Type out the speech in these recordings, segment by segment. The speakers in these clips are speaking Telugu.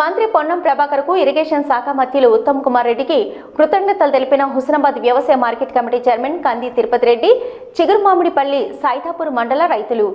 మంత్రి పొన్నం ప్రభాకర్కు ఇరిగేషన్ శాఖ మంత్రులు ఉత్తమ్ కుమార్ రెడ్డికి కృతజ్ఞతలు తెలిపిన హుస్నాబాద్ వ్యవసాయ market committee chairman Kandi Tirupati Reddy చిగురుమామిడిపల్లి Saitapur మండల రైతులు.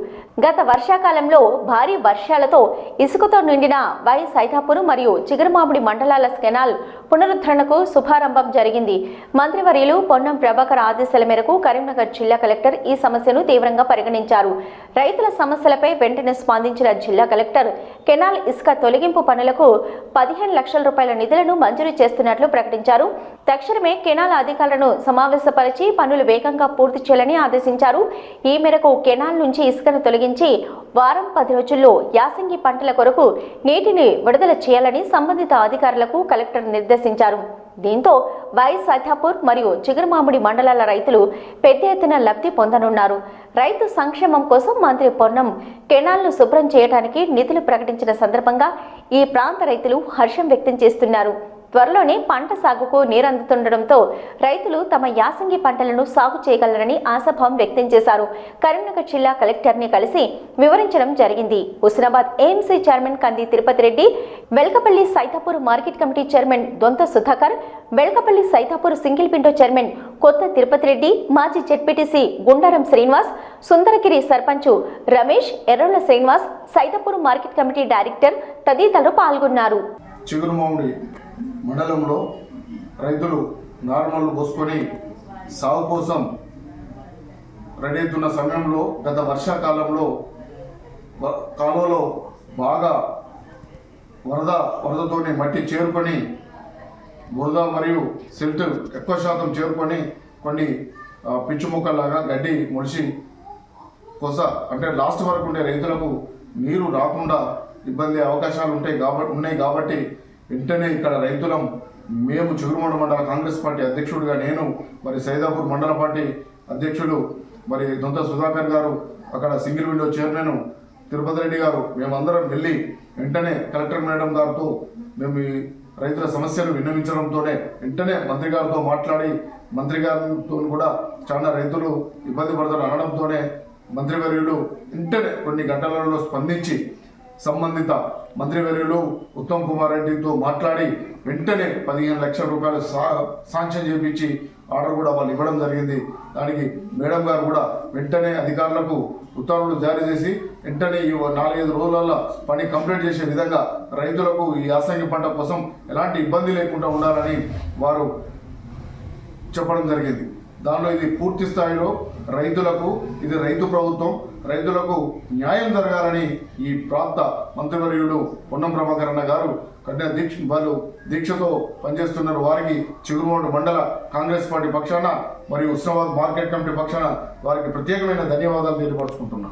గత వర్షాకాలంలో భారీ వర్షాలతో ఇసుకతో నిండిన వై సైతాపూర్ మరియు చిగురుమామిడి మండలాల కెనాల్ పునరుద్ధరణకు శుభారంభం జరిగింది. మంత్రివర్యులు పొన్నం ప్రభాకర్ ఆదేశాల మేరకు కరీంనగర్ జిల్లా కలెక్టర్ ఈ సమస్యను తీవ్రంగా పరిగణించారు. రైతుల సమస్యలపై వెంటనే స్పందించిన జిల్లా కలెక్టర్ కెనాల్ ఇసుక తొలగింపు పనులకు పదిహేను లక్షల రూపాయల నిధులను మంజూరు చేస్తున్నట్లు ప్రకటించారు. తక్షణమే కెనాల్ అధికారులను సమావేశపరిచి పనులు వేగంగా పూర్తి చేయాలని ఆదేశించారు. ఈ మేరకు కెనాల్ నుంచి ఇసుకను తొలగించి వారం పది రోజుల్లో యాసంగి పంటల కొరకు నీటిని విడుదల చేయాలని సంబంధిత అధికారులకు కలెక్టర్ నిర్దేశించారు. దీంతో వై సైతాపూర్ మరియు చిగురుమామిడి మండలాల రైతులు పెద్ద ఎత్తున లబ్ధి పొందనున్నారు. రైతు సంక్షేమం కోసం మంత్రి పొన్నం కెనాల్ను శుభ్రం చేయడానికి నిధులు ప్రకటించిన సందర్భంగా ఈ ప్రాంత రైతులు హర్షం వ్యక్తం చేస్తున్నారు. త్వరలోనే పంట సాగుకు నీరందుతుండటంతో రైతులు తమ యాసంగి పంటలను సాగు చేయగలరని ఆశాభావం వ్యక్తం చేశారు. కరీంనగర్ జిల్లా కలెక్టర్ని కలిసి వివరించడం జరిగింది. Husnabad AMC chairman Kandi Tirupati Reddy Velkapalli Saithapur market committee chairman Dontha Sudhakar Velkapalli Saithapur single window chairman Kotha Tirupati Reddy మాజీ ZPTC Gundaram Srinivas Sundaragiri sarpanch Ramesh Errala Srinivas Saithapur market committee director తదితరులు పాల్గొన్నారు. చిగురుమామిడి మండలంలో రైతులు నార్మల్ పోసుకొని సాగు కోసం రెడీ అవుతున్న సమయంలో గత వర్షాకాలంలో కాలువలో బాగా వరద వరదతోనే మట్టి చేరుకొని బురద మరియు సిల్ట్ ఎక్కువ శాతం చేరుకొని కొన్ని ఆ, పిచ్చు మొక్కలాగా గడ్డి మొలిచి కొస అంటే లాస్ట్ వరకు ఉండే రైతులకు నీరు రాకుండా ఇబ్బంది అవకాశాలు ఉంటాయి కాబట్టి ఉన్నాయి కాబట్టి వెంటనే ఇక్కడ రైతులం మేము చిగురుమూడ మండల కాంగ్రెస్ పార్టీ అధ్యక్షుడిగా నేను మరి సైదాపూర్ మండల పార్టీ అధ్యక్షుడు మరి దొంత సుధాకర్ గారు అక్కడ single window chairman Tirupati Reddy గారు మేమందరం వెళ్ళి వెంటనే కలెక్టర్ మేడం గారితో మేము ఈ రైతుల సమస్యలు విన్నవించడంతోనే వెంటనే మంత్రి గారితో మాట్లాడి మంత్రి గారితో కూడా చాలా రైతులు ఇబ్బంది పడతారు అనడంతోనే మంత్రివర్యుడు వెంటనే కొన్ని గంటలలో స్పందించి సంబంధిత మంత్రివర్యులు ఉత్తమ్ కుమార్ రెడ్డితో మాట్లాడి వెంటనే పదిహేను లక్షల రూపాయలు సా శాంక్షన్ చేపించి ఆర్డర్ కూడా వాళ్ళు ఇవ్వడం జరిగింది. దానికి మేడం గారు కూడా వెంటనే అధికారులకు ఉత్తర్వులు జారీ చేసి వెంటనే ఈ నాలుగైదు రోజులలో పని కంప్లీట్ చేసే విధంగా రైతులకు ఈ యాసంగి పంట కోసం ఎలాంటి ఇబ్బంది లేకుండా ఉండాలని వారు చెప్పడం జరిగింది. దానిలో ఇది పూర్తి స్థాయిలో రైతులకు ఇది రైతు ప్రభుత్వం రైతులకు న్యాయం జరగాలని ఈ ప్రాంత మంత్రివర్యుడు పొన్నం ప్రభాకరణ గారు కఠిన దీక్ష వాళ్ళు దీక్షతో పనిచేస్తున్నారు. వారికి చిగురుమూడు మండల కాంగ్రెస్ పార్టీ పక్షాన మరియు ఉస్నాబాద్ మార్కెట్ కమిటీ పక్షాన వారికి ప్రత్యేకమైన ధన్యవాదాలు తెలియపరుచుకుంటున్నాను